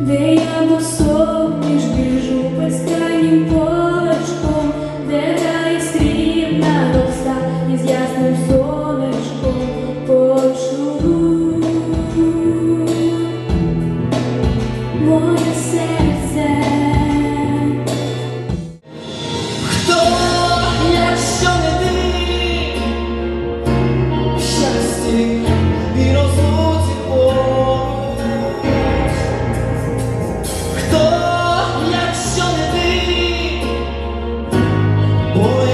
де я до собі ж біжу без станім по. Boy